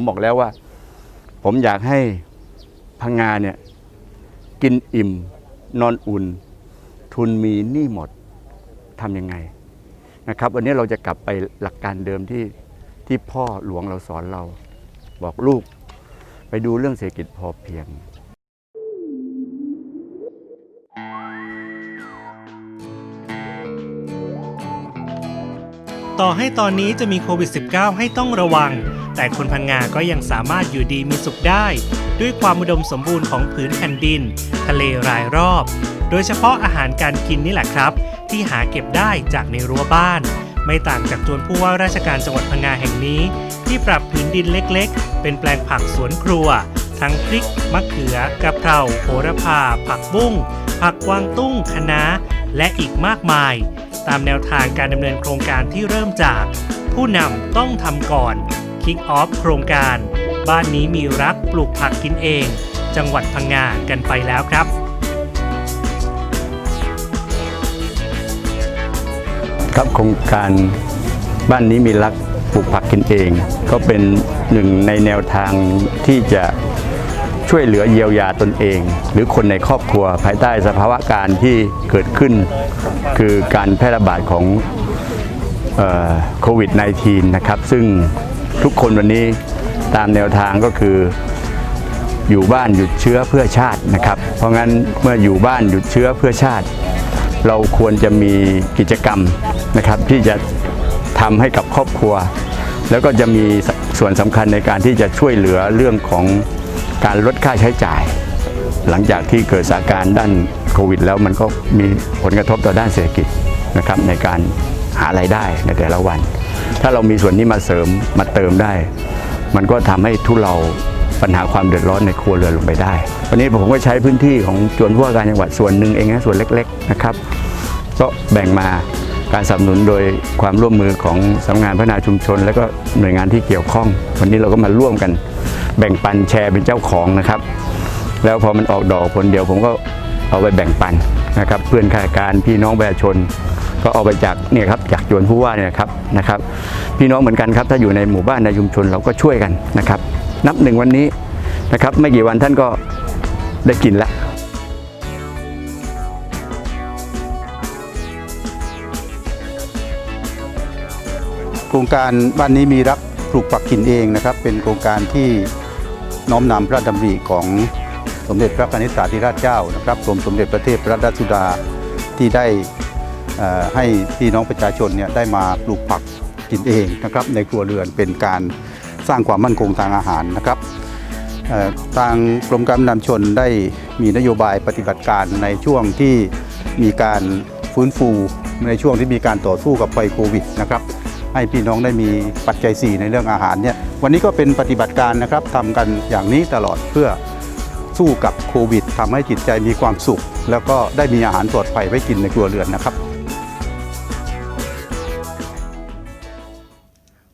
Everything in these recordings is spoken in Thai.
ผมบอกแล้วว่า ผมอยากให้พังงาเนี่ย กินอิ่ม นอนอุ่น ทุนมีหนี้หมดทำยังไงนะครับ วันนี้เราจะกลับไปหลักการเดิมที่ที่พ่อหลวงเราสอนเรา บอกลูกไปดูเรื่องเศรษฐกิจพอเพียง ต่อให้ตอนนี้จะมีโควิด -19 ให้ต้องระวัง แต่คนพังงาก็ยังสามารถอยู่ดีมีสุขได้ ด้วยความอุดมสมบูรณ์ของผืนแผ่นดิน ทะเลรายรอบ โดยเฉพาะอาหารการกินนี่แหละครับ ที่หาเก็บได้จากในรั้วบ้าน ไม่ต่างจากจวนผู้ว่าราชการจังหวัดพังงาแห่งนี้ ที่ปรับผืนดินเล็กๆ เป็นแปลงผักสวนครัว ทั้งพริก มะเขือกะเพราโหระพา ผักบุ้งผักกวางตุ้งคะน้า และอีกมากมาย ตามแนวทางการดำเนินโครงการที่เริ่มจาก ผู้นำต้องทำก่อน Kick Off โครงการ บ้านนี้มีรักปลูกผักกินเอง จังหวัดพังงากันไปแล้วครับครับโครงการบ้านนี้มีรักปลูกผักกินเอง ก็เป็นหนึ่งในแนวทางที่จะ ช่วยเหลือเยียวยาตนเอง หรือคนในครอบครัวภายใต้สภาวะการที่เกิดขึ้น คือการแพร่ระบาดของโควิด -19 นะครับ ซึ่งทุกคนวันนี้ตามแนวทางก็คืออยู่บ้านหยุดเชื้อเพื่อชาตินะครับ เพราะงั้นเมื่ออยู่บ้านหยุดเชื้อเพื่อชาติ เราควรจะมีกิจกรรมนะครับ ที่จะทำให้กับครอบครัว แล้วก็จะมีส่วนสำคัญในการที่จะช่วยเหลือเรื่องของ การลดค่าใช้จ่าย หลังจากที่เกิดสถานการณ์ด้านโควิด แล้วมันก็มีผลกระทบต่อด้านเศรษฐกิจนะครับในการหาไรายได้ในแต่ละวัน ถ้าเรามีส่วนนี้มาเสริมมาเติมได้ มันก็ทำให้ทุเราปัญหาความเดือดร้อนในครัวเรือนลงไปได้ วันนี้ผมก็ใช้พื้นที่ของจวนผู้ว่าการจังหวัดส่วนหนึ่งเองนะส่วนเล็กๆนะครับ ก็แบ่งมาการสนับสนุนโดยความร่วมมือของสำนักงานพัฒนาชุมชน และก็หน่วยงานที่เกี่ยวข้อง วันนี้เราก็มาร่วมกัน แบ่งปันแชร์เป็นเจ้าของนะครับ แล้วพอมันออกดอกผลเดียวผมก็เอาไปแบ่งปันนะครับ เพื่อนข้าราชการพี่น้องประชาชน ก็เอาไปจากเนี่ยครับจากจวนผู้ว่าเนี่ยครับนะครับ พี่น้องเหมือนกันครับ ถ้าอยู่ในหมู่บ้านในชุมชนเราก็ช่วยกันนะครับ นับหนึ่งวันนี้นะครับ ไม่กี่วันท่านก็ได้กินล้วโครงการบ้านนี้มีรักปลูกปักกินเองนะครับ เป็นโครงการที่ น้อมนำพระดำริของสมเด็จพระนิธิาธิราชเจ้านะครับกรมสมเด็จพระเทพรัตนสุดาที่ได้ให้พี่น้องประชาชนเนี่ยได้มาปลูกผักกินเองนะครับในครัวเรือนเป็นการสร้างความมั่นคงทางอาหารนะครับทางกรมการนำชนได้มีนโยบายปฏิบัติการในช่วงที่มีการฟื้นฟูในช่วงที่มีการต่อสู้กับไฟโควิดนะครับ ให้พี่น้องได้มีปัจจัย 4 ในเรื่องอาหารเนี่ยวันนี้ก็เป็นปฏิบัติการนะครับทำกันอย่างนี้ตลอดเพื่อสู้กับโควิดทำให้จิตใจมีความสุข แล้วก็ได้มีอาหารปลอดภัยไว้กินในครัวเรือนนะครับ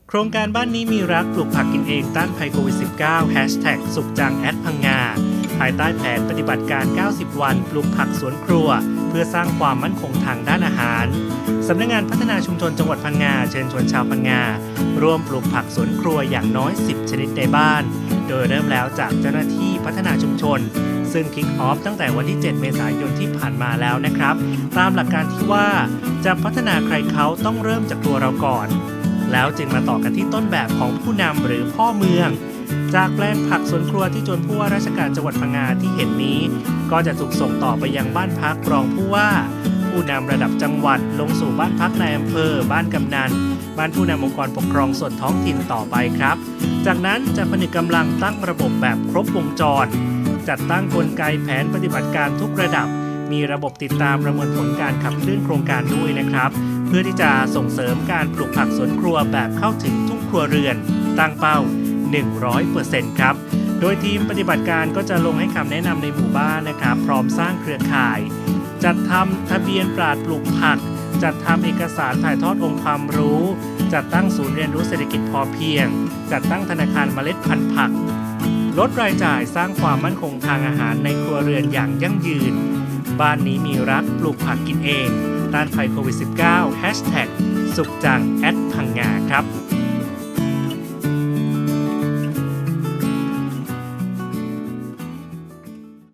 โครงการบ้านนี้มีรักปลูกผักกินเองต้านภัยโควิด -19 สุขจังแอดพังงาภายใต้แผนปฏิบัติการ 90 วัน ปลูกผักสวนครัว เพื่อสร้างความมั่นคงทางด้านอาหาร สำนักงานพัฒนาชุมชนจังหวัดพังงา เชิญชวนชาวพังงา ร่วมปลูกผักสวนครัวอย่างน้อย 10 ชนิดในบ้าน โดยเริ่มแล้วจากเจ้าหน้าที่พัฒนาชุมชน ซึ่งคิกออฟตั้งแต่วันที่ 7 เมษายนที่ผ่านมาแล้วนะครับ ตามหลักการที่ว่าจะพัฒนาใครเขาต้องเริ่มจากตัวเราก่อน แล้วจึงมาต่อกันที่ต้นแบบของผู้นำหรือพ่อเมือง จากแปลงผักสวนครัวที่จนผู้ว่าราชการจังหวัดพังงาที่เห็นนี้ ก็จะถูกส่งต่อไปยังบ้านพักรองผู้ว่า ผู้นำระดับจังหวัดลงสู่บ้านพักในอำเภอ บ้านกำนัน บ้านผู้นำองค์กรปกครองส่วนท้องถิ่นต่อไปครับ จากนั้นจะผนึกกำลังตั้งระบบแบบครบวงจร จัดตั้งกลไกแผนปฏิบัติการทุกระดับ มีระบบติดตามประเมินผลการขับเคลื่อนโครงการด้วยนะครับเพื่อที่จะส่งเสริมการปลูกผักสวนครัวแบบเข้าถึงทุกครัวเรือน ตั้งเป้า 100%ครับ โดยทีมปฏิบัติการก็จะลงให้คำแนะนำในหมู่บ้านนะครับ พร้อมสร้างเครือข่าย จัดทำทะเบียนปราดปลูกผัก จัดทำเอกสารถ่ายทอดองค์ความรู้ จัดตั้งศูนย์เรียนรู้เศรษฐกิจพอเพียง จัดตั้งธนาคารเมล็ดพันธุ์ผัก ลดรายจ่ายสร้างความมั่นคงทางอาหารในครัวเรือนอย่างยั่งยืน บ้านนี้มีรักปลูกผักกินเองต้านภัยโควิด -19 สุขจังแอดพังงาครับ